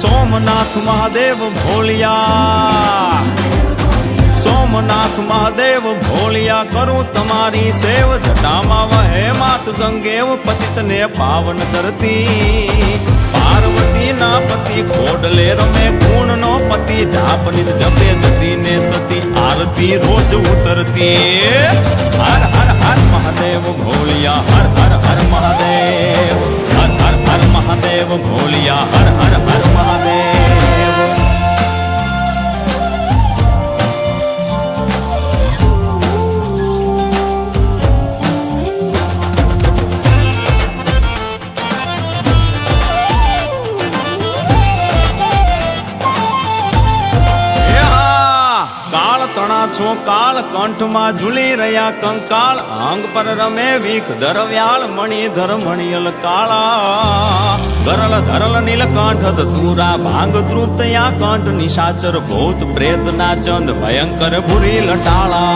સોમનાથ મહાદેવ ભોલિયા સોમનાથ મહાદેવ ભોલિયા કરું તમારી સેવ. જટામાં વહે માત ગંગેવ, પતિતને પાવન કરતી ના પતિ ખોડલે રમે ખૂણ નો પતિ જાપની જપે જતી ને સતી, આરતી રોજ ઉતરતી. હર હર હર મહાદેવ ભોલિયા હર હર હર મહાદેવ. છો કાળ કંઠમાં ઝૂલી રહ્યા કંકાળ અંગ પર રમે વીખ ધરવ્યાળ, મણી ધર મણિયલ કાળા ધરલ ધરલ નીલકંઠ તુરા ભાંગ તૃપ્ત યા કંઠ નિશાચર ભૂત પ્રેત ના ચંદ ભયંકર ભૂરી લટાળા.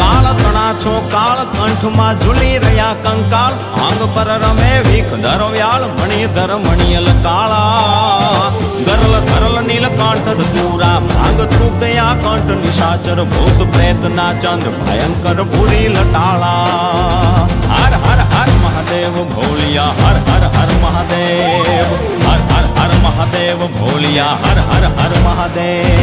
કાળ તણા છો કાળ કંઠમાં ઝૂલી રહ્યા કંકાળ અંગ પર રમે વીખ ધરવ્યાળ મણિધર મણિયલ કાળા. ગરલ ધરલ નીલકંઠ તુરા ભાંગ તૃપ્તયા કંઠ નિશાચર ભૂત પ્રેત ના ચંદ ભયંકર ભૂરી લટાળા હર હર હર મહાદેવ ભોલિયા હર હર હર મહાદેવ હર હર હર મહાદેવ ભોલિયા હર હર હર મહાદેવ